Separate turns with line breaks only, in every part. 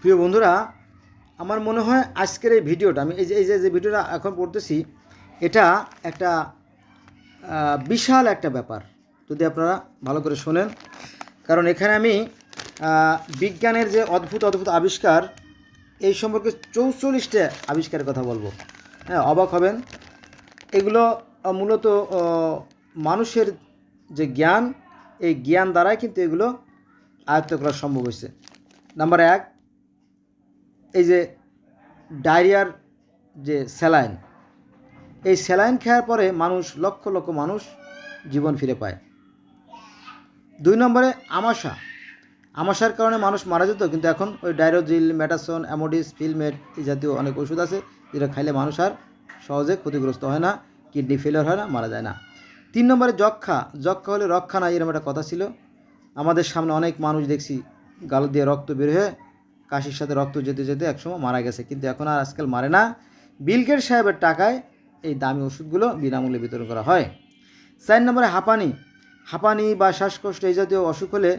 প্রিয় বন্ধুরা, আমার মনে হয় আজকের এই ভিডিওটা, আমি এই যে এই যে ভিডিওটা এখন পড়তেছি, এটা একটা বিশাল একটা ব্যাপার, যদি আপনারা ভালো করে শোনেন। কারণ এখানে আমি বিজ্ঞানের যে অদ্ভুত অদ্ভুত আবিষ্কার, এই সম্পর্কে চৌচল্লিশটা আবিষ্কারের কথা বলব। হ্যাঁ অবাক হবেন। এগুলো মূলত মানুষের যে জ্ঞান, এই জ্ঞান দ্বারাই কিন্তু এগুলো আয়ত্ত করা সম্ভব হয়েছে। নাম্বার এক এই যে ডায়রিয়ার যে স্যালাইন, এই স্যালাইন খাওয়ার পরে মানুষ, লক্ষ লক্ষ মানুষ জীবন ফিরে পায়। দুই নম্বরে আমাশা। আমাশার কারণে মানুষ মারা যেত, কিন্তু এখন ওই ডায়রোজিল মেটাসন, অ্যামোডিস, ফিলমেট এই জাতীয় অনেক ওষুধ আছে, যেটা খাইলে মানুষ আর সহজে ক্ষতিগ্রস্ত হয় না, কিডনি ফেলিয়ার হয় না, মারা যায় না। তিন নম্বরে যক্ষা। যক্ষা হলে রক্ষা নাই, এরকম একটা কথা ছিল। আমাদের সামনে অনেক মানুষ দেখছি গাল দিয়ে রক্ত বের হয়ে কাশির সাথে রক্ত যেতে যেতে একসময় মারা গেছে। কিন্তু এখন আর আজকাল মারে না। বিলগেট সাহেবের টাকায় এই দামি ওষুধগুলো বিনামূল্যে বিতরণ করা হয়। চার নম্বরে হাঁপানি। হাঁপানি বা শ্বাসকষ্ট এই জাতীয় অসুখ হলে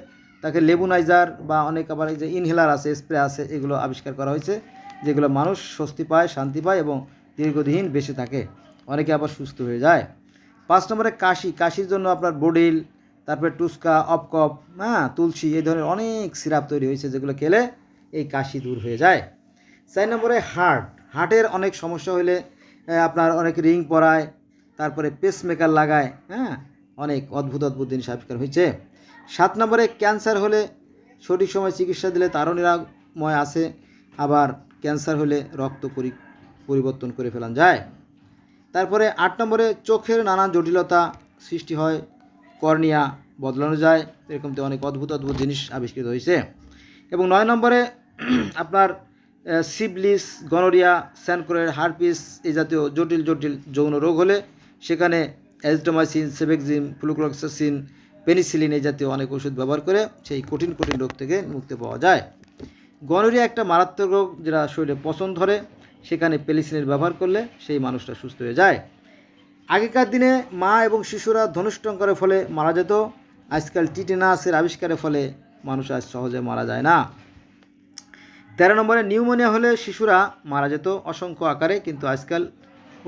তাকে লেবুনাইজার বা অনেক আবার এই যে ইনহেলার আছে স্প্রে আছে, এগুলো আবিষ্কার করা হয়েছে, যেগুলো মানুষ স্বস্তি পায়, শান্তি পায় এবং দীর্ঘদিন বেঁচে থাকে। অনেকে আবার সুস্থ হয়ে যায়। পাঁচ নম্বরে কাশি। কাশির জন্য আপনার বোডিল তারপরে টুস্কা, অপকপ হ্যাঁ তুলসী, এই ধরনের অনেক সিরাপ তৈরি হয়েছে যেগুলো খেলে এই কাশি দূর হয়ে যায়। চার নম্বরে হার্ট। হার্টের অনেক সমস্যা হলে আপনার অনেক রিং পরায়, তারপরে পেসমেকার লাগায় হ্যাঁ? অনেক অদ্ভুত অদ্ভুত জিনিস আবিষ্কার হয়েছে। সাত নম্বরে ক্যান্সার হলে সঠিক সময় চিকিৎসা দিলে তারও নিরাময় আছে, আবার ক্যান্সার হলে রক্ত পরি, পরিবর্তন করে ফেলান যায়। তারপরে আট নম্বরে চোখের নানান জটিলতা সৃষ্টি হয়, কর্নিয়া বদলানো যায় এরকম তো অনেক অদ্ভুত অদ্ভুত জিনিস আবিষ্কৃত হয়েছে। এবং নয় নম্বরে আপনার সিবলিস, গনোরিয়া স্যানক্রোয়ের হারপিস এই জাতীয় জটিল জটিল যৌন রোগ হলে সেখানে অ্যাজডোমাইসিন সেবেক্সিম, ফ্লুক্লোক্সাসিন, পেনিসিলিন এই জাতীয় অনেক ওষুধ ব্যবহার করে সেই কঠিন কঠিন রোগ থেকে মুক্তি পাওয়া যায়। গনোরিয়া একটা মারাত্মক রোগ যেটা শরীরে পছন্দ ধরে, সেখানে পেনিসিলিনের ব্যবহার করলে সেই মানুষটা সুস্থ হয়ে যায়। আগেকার দিনে মা এবং শিশুরা ধনুষ্টঙ্করের ফলে মারা যেত, আজকাল টিটেনাসের আবিষ্কারের ফলে মানুষ আজ সহজে মারা যায় না। তেরো নম্বরে নিউমোনিয়া হলে শিশুরা মারা যেত অসংখ্য আকারে, কিন্তু আজকাল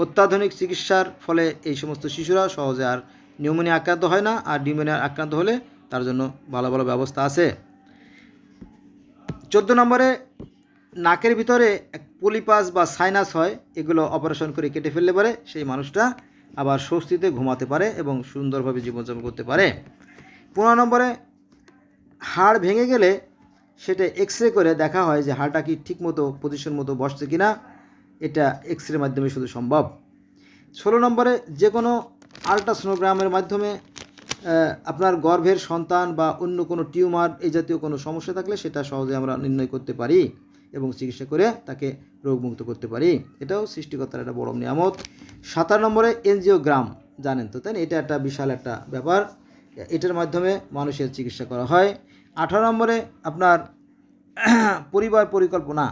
অত্যাধুনিক চিকিৎসার ফলে এই সমস্ত শিশুরা সহজে আর নিউমোনিয়া আক্রান্ত হয় না, আর নিউমোনিয়া আক্রান্ত হলে তার জন্য ভালো ভালো ব্যবস্থা আছে। চোদ্দ নম্বরে নাকের ভিতরে এক পলিপাস বা সাইনাস হয়, এগুলো অপারেশন করে কেটে ফেললে পারে, সেই মানুষটা আবার স্বস্তিতে ঘুমাতে পারে এবং সুন্দরভাবে জীবনযাপন করতে পারে। পনেরো নম্বরে হাড় ভেঙে গেলে সেটা এক্স রে করে দেখা হয় যে হাড়টা কি ঠিকমতো পজিশন মতো বসছে কি না এটা এক্স রের মাধ্যমে শুধু সম্ভব। ষোলো নম্বরে যে কোনো আলট্রাসোনোগ্রামের মাধ্যমে আপনার গর্ভের সন্তান বা অন্য কোনো টিউমার এই জাতীয় কোনো সমস্যা থাকলে সেটা সহজে আমরা নির্ণয় করতে পারি এবং চিকিৎসা করে তাকে রোগমুক্ত করতে পারি। এটাও সৃষ্টিকর্তার একটা বড় নিয়ামত। সাতার নম্বরে এনজিওগ্রাম জানেন তো, তাই এটা একটা বিশাল একটা ব্যাপার। এটার মাধ্যমে মানুষের চিকিৎসা করা হয়। আঠারো নম্বরে আপনার পরিবার পরিকল্পনা।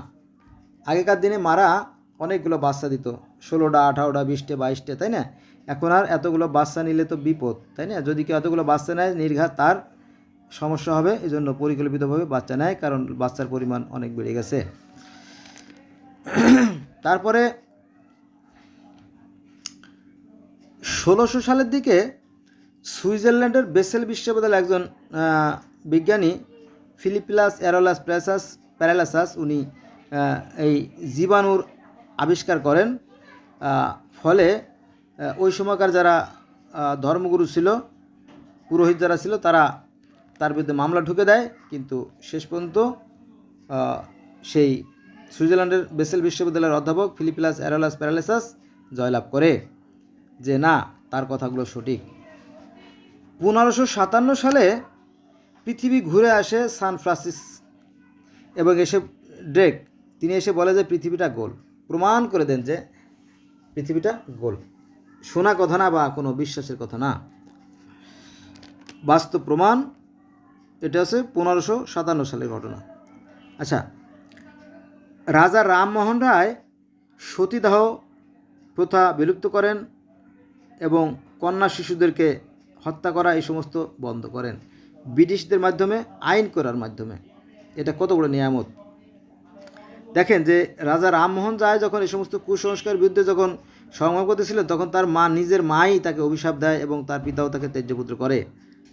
আগেকার দিনে মারা অনেকগুলো বাচ্চা দিত। ষোলোটা, আঠারোটা, বিশটা, বাইশটা, তাই না? এখন আর এতগুলো বাচ্চা নিলে তো বিপদ, তাই না? যদি কেউ এতগুলো বাচ্চা নেয়, নির্ঘাত তার সমস্যা হবে এই জন্য পরিকল্পিতভাবে বাচ্চা নেয়, কারণ বাচ্চার পরিমাণ অনেক বেড়ে গেছে। তারপরে ষোলোশো সালের দিকে সুইজারল্যান্ডের বেসেল বিশ্ববিদ্যালয়ের একজন বিজ্ঞানী ফিলিপিলাস অ্যারোলাস প্রেসাস প্যারালাসাস উনি এই জীবাণুর আবিষ্কার করেন ফলে ওই সময়কার যারা ধর্মগুরু ছিল, পুরোহিত যারা ছিল, তারা তার বিরুদ্ধে মামলা ঢুকে দেয়, কিন্তু শেষ পর্যন্ত সেই সুইজারল্যান্ডের বেসেল বিশ্ববিদ্যালয়ের অধ্যাপক ফিলিপিলাস অ্যারোলাস প্যারালাসাস জয়লাভ করে যে, না, তার কথাগুলো সঠিক। পনেরোশো সাতান্ন সালে পৃথিবী ঘুরে আসে সান ফ্রান্সিস এবং এসে ড্রেক। তিনি এসে বলে যে, পৃথিবীটা গোল। প্রমাণ করে দেন যে, পৃথিবীটা গোল। শোনা কথা না বা কোনো বিশ্বাসের কথা না। বাস্তব প্রমাণ, এটা হচ্ছে পনেরোশো সাতান্ন সালের ঘটনা। আচ্ছা রাজা রামমোহন রায় সতীদাহ প্রথা বিলুপ্ত করেন এবং কন্যা শিশুদেরকে হত্যা করা এই সমস্ত বন্ধ করেন। ব্রিটিশদের মাধ্যমে, আইন করার মাধ্যমে। এটা কত বড় নিয়ামত? দেখেন যে রাজা রামমোহন রায় যখন এই সমস্ত কুসংস্কার বিরুদ্ধে যখন সংগ্রাম করতেছিলেন, তখন তার মা, নিজের মাই তাকে অভিশাপ দেয় এবং তার পিতাও তাকে ত্যায্যপুত্র করে।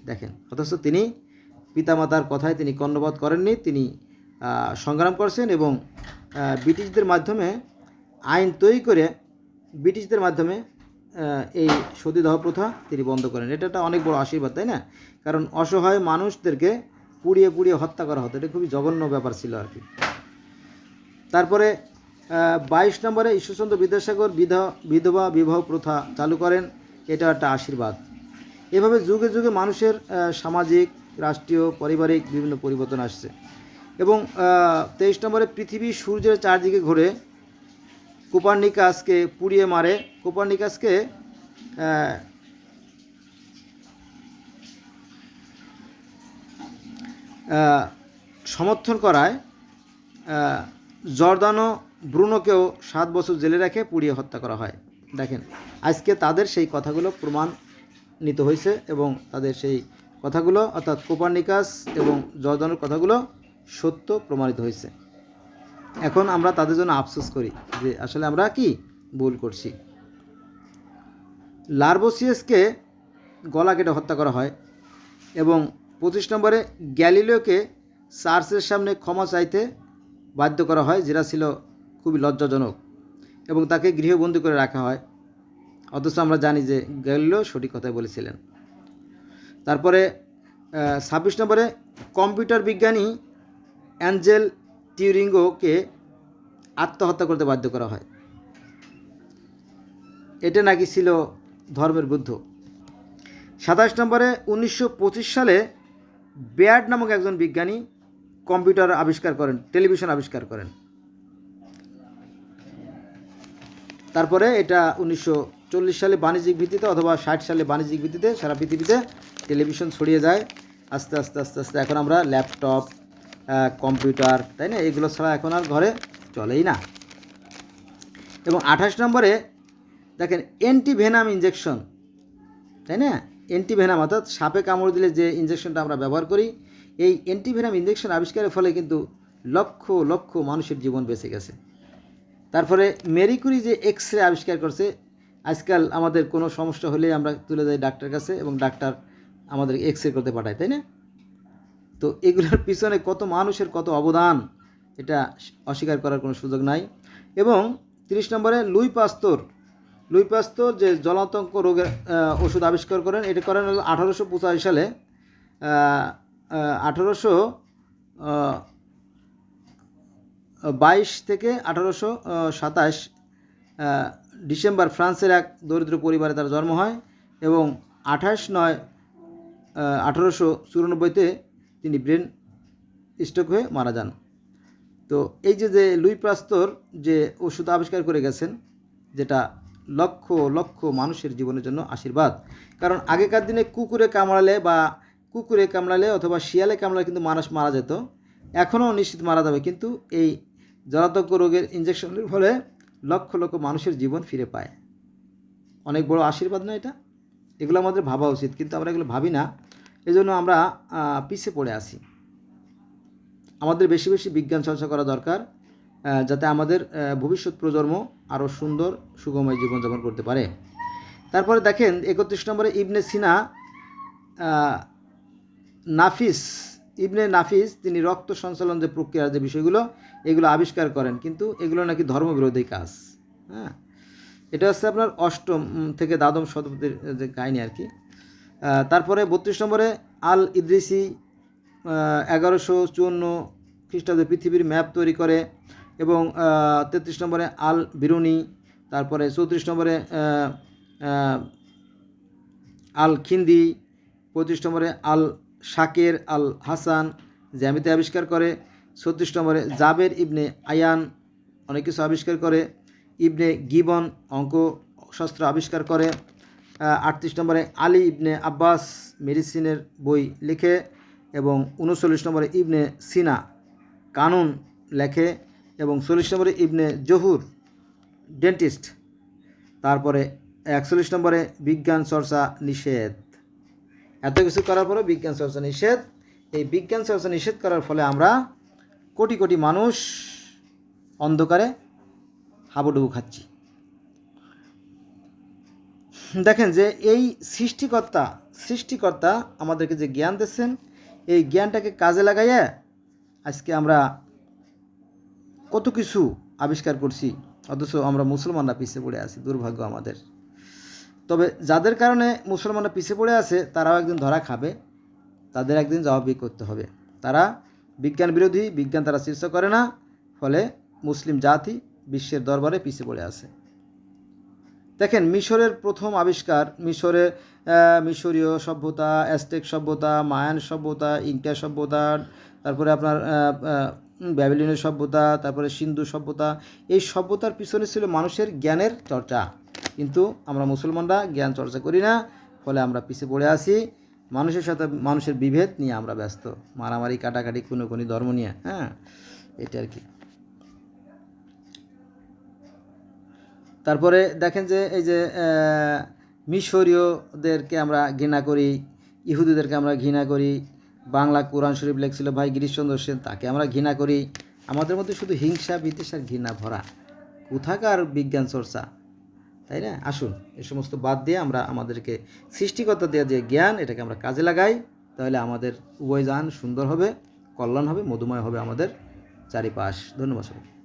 দেখেন, অথচ তিনি পিতামাতার কথায় তিনি কর্ণপাত করেননি, তিনি সংগ্রাম করছেন এবং ব্রিটিশদের মাধ্যমে আইন তৈরি করে, ব্রিটিশদের মাধ্যমে এই সতীদাহ প্রথা তিনি বন্ধ করেন। এটা একটা অনেক বড় আশীর্বাদ, তাই না? কারণ অসহায় মানুষদেরকে পুড়িয়ে পুড়িয়ে হত্যা করা হতো। এটা খুবই জঘন্য ব্যাপার ছিল আর কি। তারপরে বাইশ নম্বরে ঈশ্বরচন্দ্র বিদ্যাসাগর বিধা, বিধবা বিবাহ প্রথা চালু করেন। এটা একটা আশীর্বাদ। এভাবে যুগে যুগে মানুষের সামাজিক, রাষ্ট্রীয়, পারিবারিক বিভিন্ন পরিবর্তন আসছে। এবং তেইশ নম্বরে পৃথিবী সূর্যের চারদিকে ঘুরে। কোপার্নিকাসকে পুড়িয়ে মারে। কোপার্নিকাসকে সমর্থন করায় জর্দানো ব্রুনোকেও সাত বছর জেলে রেখে পুড়িয়ে হত্যা করা হয়। দেখেন, আজকে তাদের সেই কথাগুলো প্রমাণিত হয়েছে এবং তাদের সেই কথাগুলো, অর্থাৎ কোপার্নিকাস এবং জর্দানোর কথাগুলো সত্য প্রমাণিত হয়েছে। এখন আমরা তাদের জন্য আফসোস করি যে আসলে আমরা কি ভুল করছি। লার্বোসিয়াসকে গলা কেটে হত্যা করা হয় এবং পঁচিশ নম্বরে গ্যালিলিওকে চার্চের সামনে ক্ষমা চাইতে বাধ্য করা হয়, যেটা ছিল খুবই লজ্জাজনক, এবং তাকে গৃহবন্দী করে রাখা হয়। অথচ আমরা জানি যে গ্যালিলিও সঠিক কথাই বলেছিলেন। তারপরে ছাব্বিশ নম্বরে কম্পিউটার বিজ্ঞানী অ্যাঞ্জেল টিউরিঙ্গোকে আত্মহত্যা করতে বাধ্য করা হয়। এটা নাকি ছিল ধর্মের বুদ্ধ। সাতাশ নম্বরে উনিশশো পঁচিশ সালে বেয়ার্ড নামক একজন বিজ্ঞানী কম্পিউটার আবিষ্কার করেন, টেলিভিশন আবিষ্কার করেন। তারপরে এটা উনিশশো চল্লিশ সালে বাণিজ্যিক ভিত্তিতে অথবা ষাট সালে বাণিজ্যিক ভিত্তিতে সারা পৃথিবীতে টেলিভিশন ছড়িয়ে যায়। আস্তে আস্তে আস্তে আস্তে, এখন আমরা ল্যাপটপ কম্পিউটার, তাই না? এগুলো ছাড়া এখন আর ঘরে চলেই না। এবং আঠাশ নম্বরে দেখেন অ্যান্টিভেনাম ইঞ্জেকশন তাই না? অ্যান্টিভেনাম অর্থাৎ সাপে কামড় দিলে যে ইঞ্জেকশনটা আমরা ব্যবহার করি, এই অ্যান্টিভেনাম ইঞ্জেকশন আবিষ্কারের ফলে কিন্তু লক্ষ লক্ষ মানুষের জীবন বেঁচে গেছে। তারপরে মেরিকুরি যে এক্স রে আবিষ্কার করছে, আজকাল আমাদের কোনো সমস্যা হলে আমরা তুলে যাই ডাক্তার কাছে এবং ডাক্তার আমাদের এক্স রে করতে পাঠায়, তাই না? তো এগুলোর পিছনে কত মানুষের কত অবদান, এটা অস্বীকার করার কোনো সুযোগ নাই। এবং তিরিশ নম্বরে লুই পাস্তর লুই পাস্তর যে জলাতঙ্ক রোগের ওষুধ আবিষ্কার করেন, এটা করেন হলো আঠারোশো পঁচাশি সালে। আঠারোশো বাইশ থেকে আঠারোশো সাতাশ ডিসেম্বর ফ্রান্সের এক দরিদ্র পরিবারে তার জন্ম হয় এবং আঠাশ নয় আঠারোশো চুরানব্বইতে তিনি ব্রেন স্ট্রোক হয়ে মারা যান। তো এই যে যে লুই প্রাস্তর যে ওষুধ আবিষ্কার করে গেছেন, যেটা লক্ষ লক্ষ মানুষের জীবনের জন্য আশীর্বাদ, কারণ আগেকার দিনে কুকুরে কামড়ালে বা কুকুরে কামড়ালে অথবা শিয়ালে কামড়ালে কিন্তু মানুষ মারা যেত। এখনও নিশ্চিত মারা যাবে, কিন্তু এই জলাতঙ্ক রোগের ইঞ্জেকশনের ফলে লক্ষ লক্ষ মানুষের জীবন ফিরে পায়। অনেক বড় আশীর্বাদ না এটা? এগুলো আমাদের ভাবা উচিত, কিন্তু আমরা এগুলো ভাবি না। এজন্য আমরা পিছিয়ে পড়ে আছি। আমাদের বেশি বেশি বিজ্ঞান চর্চা করা দরকার যাতে আমাদের ভবিষ্যৎ প্রজন্ম আরও সুন্দর, সুগময় জীবনযাপন করতে পারে। তারপরে দেখেন, একত্রিশ নম্বরে ইবনে সিনা নাফিস, ইবনে নাফিস তিনি রক্ত সঞ্চালন যে প্রক্রিয়ার যে বিষয়গুলো, এগুলো আবিষ্কার করেন। কিন্তু এগুলো নাকি ধর্মবিরোধী কাজ হ্যাঁ? এটা হচ্ছে আপনার অষ্টম থেকে দ্বাদম শতাব্দীর যে কাহিনী আর কি। তারপরে বত্রিশ নম্বরে আল ইদ্রিসি এগারোশো চুয়ান্ন খ্রিস্টাব্দে পৃথিবীর ম্যাপ তৈরি করে এবং তেত্রিশ নম্বরে আল বিরুনি তারপরে চৌত্রিশ নম্বরে আল খিন্দি পঁয়ত্রিশ নম্বরে আল শাকের আল হাসান জ্যামিতে আবিষ্কার করে, ছত্রিশ নম্বরে জাবের ইবনে আয়ান, অনেক কিছু আবিষ্কার করে, ইবনে গিবন অঙ্ক শাস্ত্র আবিষ্কার করে আটত্রিশ নম্বরে আলী ইবনে আব্বাস মেডিসিনের বই লিখে এবং উনচল্লিশ নম্বরে ইবনে সিনা কানুন লেখে এবং চল্লিশ নম্বরে ইবনে জহুর ডেন্টিস্ট। তারপরে একচল্লিশ নম্বরে বিজ্ঞান চর্চা নিষেধ। এত কিছু করার পরে বিজ্ঞান চর্চা নিষেধ। এই বিজ্ঞান চর্চা নিষেধ করার ফলে আমরা কোটি কোটি মানুষ অন্ধকারে হাবুডুবু খাচ্ছি। দেখেন যে এই সৃষ্টিকর্তা সৃষ্টিকর্তা আমাদেরকে যে জ্ঞান দিচ্ছেন এই জ্ঞানটাকে কাজে লাগাইয়া আজকে আমরা কত কিছু আবিষ্কার করছি, অথচ আমরা মুসলমানরা পিছিয়ে পড়ে আছি, দুর্ভাগ্য আমাদের। তবে যাদের কারণে মুসলমানরা পিছিয়ে পড়ে আছে, তারাও একদিন ধরা খাবে, তাদের একদিন জবাবই করতে হবে। তারা বিজ্ঞান বিরোধী, বিজ্ঞান তারা শীর্ষ করে না, ফলে মুসলিম জাতি বিশ্বের দরবারে পিছিয়ে পড়ে আছে। দেখেন মিশরের প্রথম আবিষ্কার মিশরে মিশরীয় সভ্যতা অ্যাস্টেক সভ্যতা মায়ান সভ্যতা ইনকা সভ্যতা তারপরে আপনার আহ, সভ্যতা তারপরে সিন্ধু সভ্যতা। এই সভ্যতার পিছনে ছিল মানুষের জ্ঞানের চর্চা। কিন্তু আমরা মুসলমানরা জ্ঞান চর্চা করি না ফলে আমরা পিছিয়ে পড়ে আছি। মানুষের সাথে মানুষের বিভেদ নিয়ে আমরা ব্যস্ত। মারামারি কাটাকাটি কোনো কোনো ধর্ম নিয়ে হ্যাঁ এটা আর কি। তারপরে দেখেন যে এই যে মিশরীয়দেরকে আমরা ঘৃণা করি, ইহুদিদেরকে আমরা ঘৃণা করি, বাংলা কোরআন শরীফ লেখছিল, ভাই গিরিশচন্দ্র সেন, তাকে আমরা ঘৃণা করি। আমাদের মধ্যে শুধু হিংসা আর ঘৃণা ভরা। কোথাকার বিজ্ঞান চর্চা? তাই না? আসুন, এ সমস্ত বাদ দিয়ে আমরা আমাদেরকে সৃষ্টিকর্তা দেওয়া যে জ্ঞান, এটাকে আমরা কাজে লাগাই। তাহলে আমাদের উভয় যান সুন্দর হবে, কল্যাণ হবে, মধুময় হবে আমাদের চারিপাশ। ধন্যবাদ সবাই